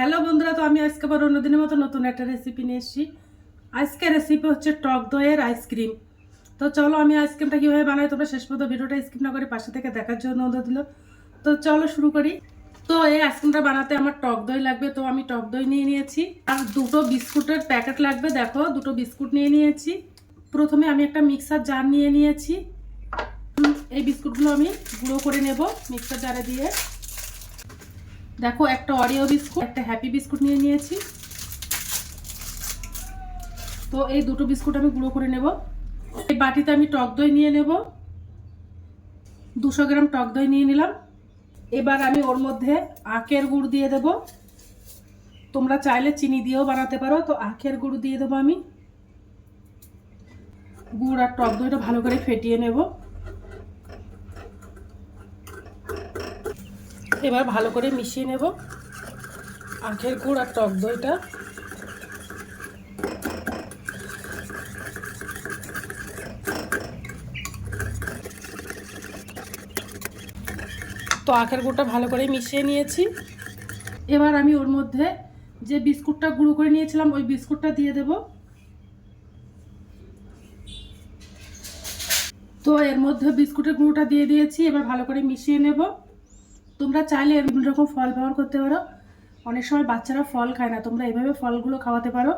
Hello বন্ধুরা, তো আমি আজকে আবার অন্যদিনের মতো নতুন একটা রেসিপি নিয়ে এসেছি। আজকে রেসিপি হচ্ছে টক দইয়ের আইসক্রিম তো চলো, আমি আইসক্রিমটা কীভাবে বানাই তোমরা শেষ পর্যন্ত ভিডিওটা স্কিপ না করে পাশে থেকে দেখার জন্য অনুরোধ দিল তো চলো শুরু করি। তো এই আইসক্রিমটা বানাতে আমার টক দই লাগবে, তো আমি টক দই নিয়ে নিয়েছি। আর দুটো বিস্কুটের প্যাকেট লাগবে, দেখো, দুটো বিস্কুট নিয়ে নিয়েছি। প্রথমে আমি একটা মিক্সার জার নিয়ে নিয়েছি। এই বিস্কুটগুলো আমি গুঁড়ো করে নেব মিক্সার জারে দিয়ে। দেখো, একটা অরিও বিস্কুট, একটা হ্যাপি বিস্কুট নিয়ে নিয়েছি। তো এই দুটো বিস্কুট আমি গুঁড়ো করে নেব। এই বাটিতে আমি টক দই নিয়ে নেব। দুশো গ্রাম টক দই নিয়ে নিলাম। এবার আমি ওর মধ্যে আখের গুড় দিয়ে দেব। তোমরা চাইলে চিনি দিয়েও বানাতে পারো। তো আখের গুড় দিয়ে দেবো আমি। গুড় আর টক দইটা ভালো করে ফেটিয়ে নেব। এবার ভালো করে মিশিয়ে নেব। আখের গুড় আর টক দইটা। তো আখের গুড়টা ভালো করে মিশিয়ে নিয়েছি। এবার আমি ওর মধ্যে যে বিস্কুটটা গুঁড়ো করে নিয়েছিলাম, ওই বিস্কুটটা দিয়ে দেব। তো এর মধ্যে বিস্কুটের গুঁড়োটা দিয়ে দিয়েছি, এবার ভালো করে মিশিয়ে নেব। তোমরা চাইলে এর বিভিন্ন রকম ফল ব্যবহার করতে পারো। অনেক সময় বাচ্চারা ফল খায় না, তোমরা এইভাবে ফলগুলো খাওয়াতে পারো।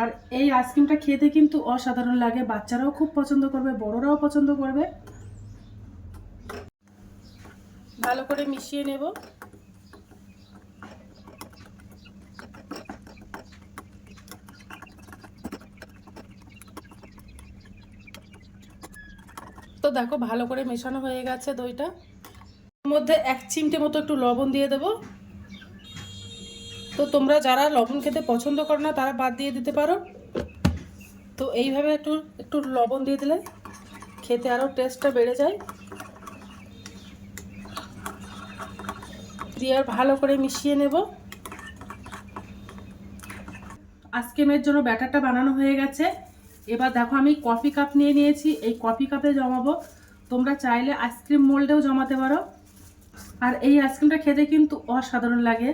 আর এই আইসক্রিমটা খেতে কিন্তু অসাধারণ লাগে, বাচ্চারাও খুব পছন্দ করবে, বড়রাও পছন্দ করবে। ভালো করে মিশিয়ে নেব। তো দেখো ভালো করে মেশানো হয়ে গেছে দইটা। মধ্যে এক চিমটে মতো একটু লবণ দিয়ে দেবো। তো তোমরা যারা লবণ খেতে পছন্দ করো না, তারা বাদ দিয়ে দিতে পারো। তো এইভাবে একটু একটু লবণ দিয়ে দিলে খেতে আরও টেস্টটা বেড়ে যায়। দিয়ে আর ভালো করে মিশিয়ে নেব। আইসক্রিমের জন্য ব্যাটারটা বানানো হয়ে গেছে। এবার দেখো আমি কফি কাপ নিয়ে নিয়েছি। এই কফি কাপে জমাবো। তোমরা চাইলে আইসক্রিম মোল্ডেও জমাতে পারো। আর এই আইসক্রিমটা খেতে কিন্তু অসাধারণ লাগে।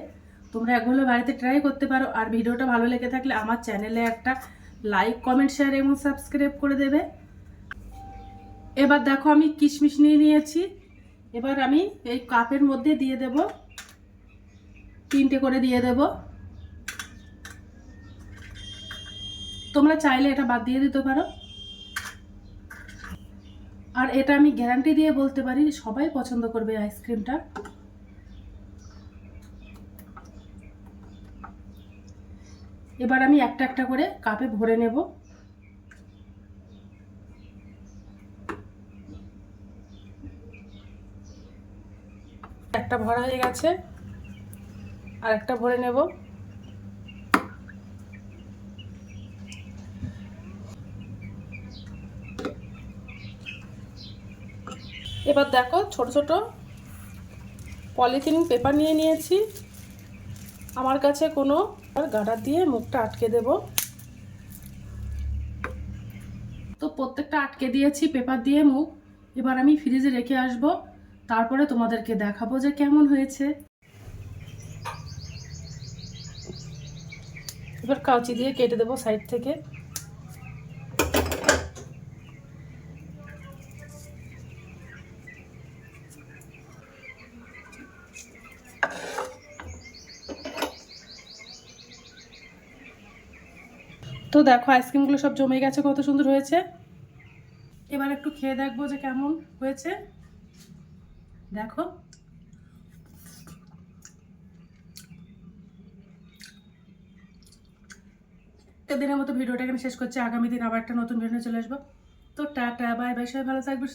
তোমরা একগুলো বাড়িতে ট্রাই করতে পারো। আর ভিডিওটা ভালো লেগে থাকলে আমার চ্যানেলে একটা লাইক কমেন্ট শেয়ার এবং সাবস্ক্রাইব করে দেবে। এবার দেখো আমি কিশমিশ নিয়ে নিয়েছি। এবার আমি এই কাপের মধ্যে দিয়ে দেব। তিনটে করে দিয়ে দেব। তোমরা চাইলে এটা বাদ দিয়ে দিতে পারো। আর এটা আমি গ্যারান্টি দিয়ে বলতে পারি, সবাই পছন্দ করবে আইসক্রিমটা। এবার আমি একটা একটা করে কাপে ভরে নেব। একটা ভরা হয়ে গেছে আর একটা ভরে নেব। এবার দেখো ছোট ছোট পলিথিন পেপার নিয়ে নিয়েছি। আমার কাছে কোনো গাডার দিয়ে মুখটা আটকে দেব। তো প্রত্যেকটা আটকে দিয়েছি পেপার দিয়ে মুখ। এবার আমি ফ্রিজে রেখে আসব। তারপরে তোমাদেরকে দেখাবো যে কেমন হয়েছে। এবার কাঁচি দিয়ে কেটে দেবো সাইড থেকে। তো দেখো, আইসক্রিমগুলো সব জমে গেছে, কত সুন্দর হয়েছে। এবার একটু খেয়ে দেখব যে কেমন হয়েছে। দেখো। দিনের মতো ভিডিওটা এখানে শেষ করছি। আগামী দিন আবার একটা নতুন ভিডিও চলে আসব। তো টাটা, বাই বাই, সবাই ভালো থাকবে